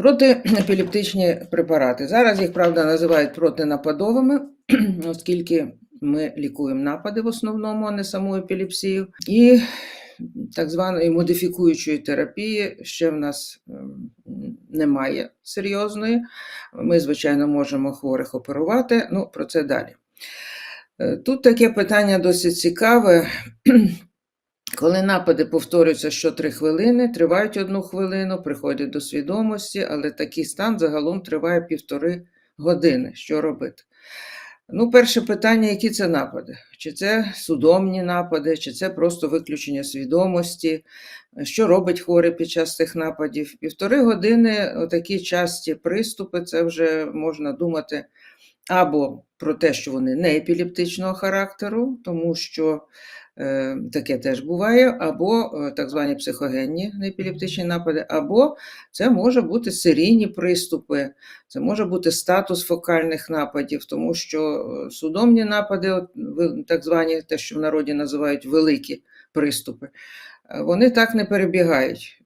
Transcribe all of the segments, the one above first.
Протиепілептичні препарати. Зараз їх, правда, називають протинападовими, оскільки ми лікуємо напади в основному, а не саму епілепсію. І так званої модифікуючої терапії ще в нас ем, немає серйозної. Ми, звичайно, можемо хворих оперувати, ну про це далі. Е, Тут таке питання досить цікаве. Коли напади повторюються що 3 хвилини, тривають одну хвилину, приходять до свідомості, але такий стан загалом триває півтори години. Що робити? Ну, перше питання, які це напади? Чи це судомні напади, чи це просто виключення свідомості? Що робить хворий під час цих нападів? Півтори години отакі часті приступи, це вже можна думати або про те, що вони не епілептичного характеру, тому що е, таке теж буває, або е, так звані психогенні неепілептичні напади, або це може бути серійні приступи, це може бути статус фокальних нападів, тому що е, судомні напади, так звані, те, що в народі називають великі приступи, е, вони так не перебігають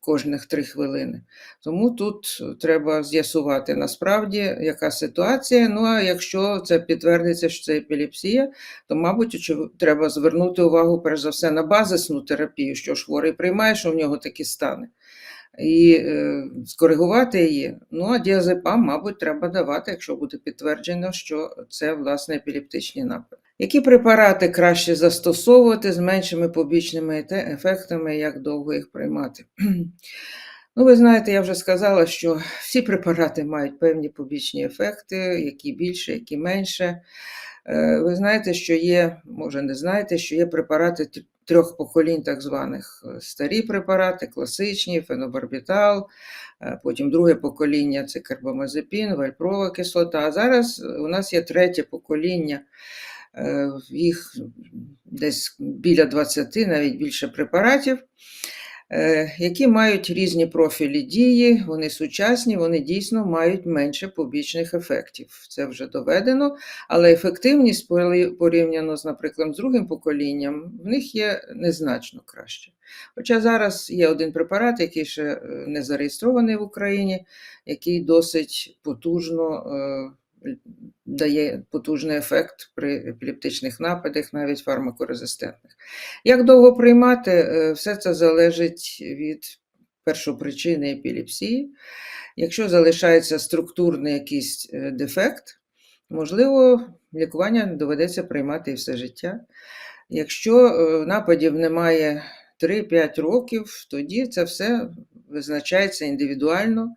кожних три хвилини. Тому тут треба з'ясувати насправді, яка ситуація. Ну а якщо це підтвердиться, що це епілепсія, то, мабуть, треба звернути увагу перш за все на базисну терапію, що ж хворий приймає, що в нього такі стани. І е, скоригувати її. Ну, а діазепам, мабуть, треба давати, якщо буде підтверджено, що це власне епілептичні напади. Які препарати краще застосовувати з меншими побічними ефектами, як довго їх приймати? Ну, ви знаєте, я вже сказала, що всі препарати мають певні побічні ефекти, які більше, які менше. Е, Ви знаєте, що є, може не знаєте, що є препарати трьох поколінь, так званих е, старі препарати, класичні, фенобарбітал, е, потім друге покоління це карбамазепін, вальпрова кислота. А зараз у нас є третє покоління, е, їх десь біля 20, навіть більше препаратів е, які мають різні профілі дії, вони сучасні, вони дійсно мають менше побічних ефектів. Це вже доведено, але ефективність порі- порівняно з, наприклад, з другим поколінням, в них є незначно краще. Хоча зараз є один препарат, який ще е, не зареєстрований в Україні, який досить потужно е, дає потужний ефект при епілептичних нападах, навіть фармакорезистентних. Як довго приймати, Е, все це залежить від першопричини епілепсії. Якщо залишається структурний якийсь е, дефект, можливо, лікування доведеться приймати і все життя. Якщо е, нападів немає 3-5 років, тоді це все визначається індивідуально,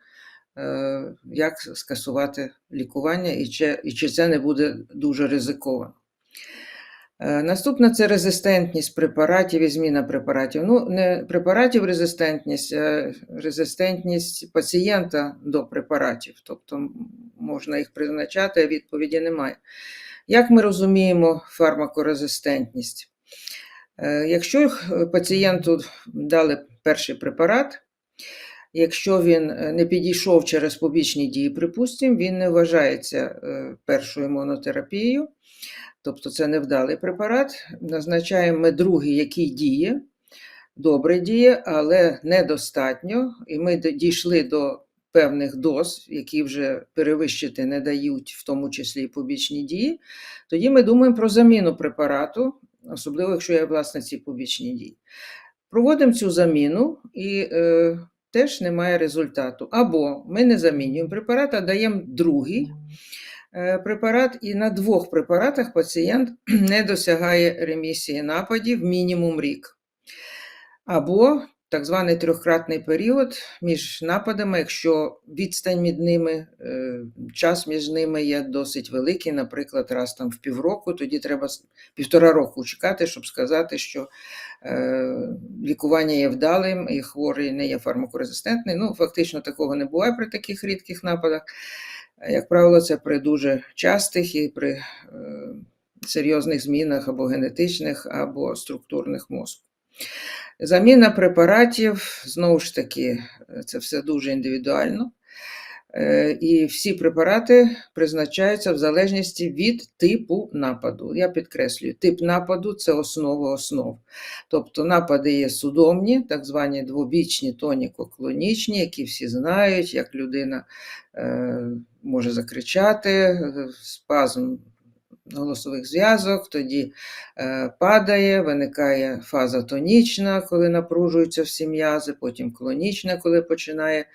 як скасувати лікування і чи, і чи це не буде дуже ризиковано. Е, Наступне це резистентність препаратів і зміна препаратів. Ну, не препаратів резистентність, а резистентність пацієнта до препаратів. Тобто можна їх призначати, а відповіді немає. Як ми розуміємо фармакорезистентність? Е, Якщо е, пацієнту дали перший препарат, якщо він е, не підійшов через побічні дії, припустимо, він не вважається е, першою монотерапією, тобто це невдалий препарат. Назначаємо ми другий, який діє, добре діє, але недостатньо. І ми дійшли до певних доз, які вже перевищити не дають, в тому числі і побічні дії. Тоді ми думаємо про заміну препарату, особливо якщо є власне ці побічні дії. Проводимо цю заміну і е, теж немає результату. Або ми не замінюємо препарат, а даємо другий е, препарат, і на двох препаратах пацієнт не досягає ремісії нападів мінімум рік. Або так званий трьохкратний період між нападами, якщо відстань між ними, е, час між ними є досить великий, наприклад, раз там в півроку, тоді треба півтора року чекати, щоб сказати, що е, лікування є вдалим і хворий не є фармакорезистентний. Ну, фактично такого не буває при таких рідких нападах. Як правило, це при дуже частих і при е, серйозних змінах або генетичних, або структурних мозку. Заміна препаратів, знову ж таки, це все дуже індивідуально. Е, І всі препарати призначаються в залежності від типу нападу. Я підкреслюю, тип нападу це основа основ. Тобто напади є судомні, так звані двобічні тоніко-клонічні, які всі знають, як людина е, може закричати, е, спазм голосових зв'язок, тоді е, падає, виникає фаза тонічна, коли напружуються всі м'язи, потім клонічна, коли починає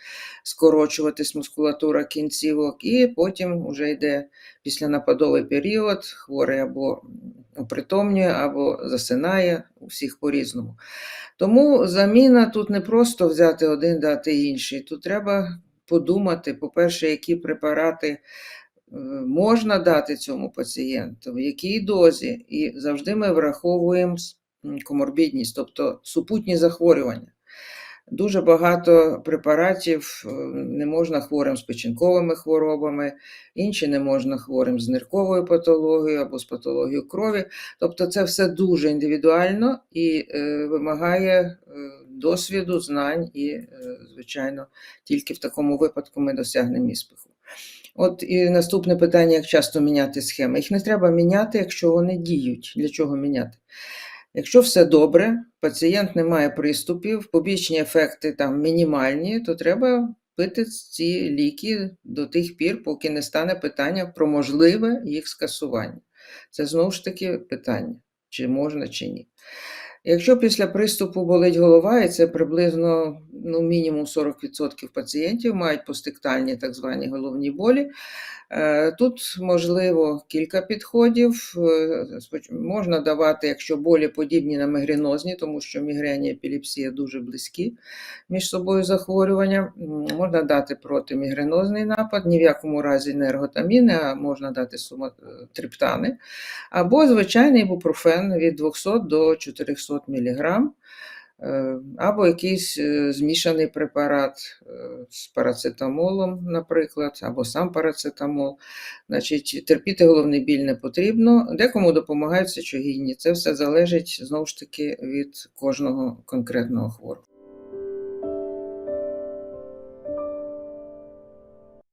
скорочуватись мускулатура кінцівок, і потім вже йде післянападовий період, хворий або опритомнює, або засинає, у всіх по-різному. Тому заміна тут не просто взяти один, дати інший. Тут треба подумати, по-перше, які препарати можна дати цьому пацієнту, в якій дозі. І завжди ми враховуємо коморбідність, тобто супутні захворювання. Дуже багато препаратів е, не можна хворим з печінковими хворобами, інші не можна хворим з нирковою патологією або з патологією крові. Тобто це все дуже індивідуально і е, вимагає е, досвіду, знань, і, е, звичайно, тільки в такому випадку ми досягнемо успіху. От і наступне питання: як часто міняти схеми? Їх не треба міняти, якщо вони діють. Для чого міняти? Якщо все добре, пацієнт не має приступів, побічні ефекти там мінімальні, то треба пити ці ліки до тих пір, поки не стане питання про можливе їх скасування. Це знову ж таки питання, чи можна, чи ні. Якщо після приступу болить голова, і це приблизно ну, мінімум 40% пацієнтів мають постиктальні так звані головні болі, е, тут можливо кілька підходів. Е, Можна давати, якщо болі подібні на мігренозні, тому що мігрені і епілепсія дуже близькі між собою захворювання. Можна дати протимігренозний напад, ні в якому разі не ерготаміни, а можна дати суматриптани. Або звичайний ібупрофен від 200 до 400 мг, або якийсь е, змішаний препарат е, з парацетамолом, наприклад, або сам парацетамол. Значить, терпіти головний біль не потрібно. Декому допомагають сечогінні. Це все залежить знову ж таки від кожного конкретного хворого.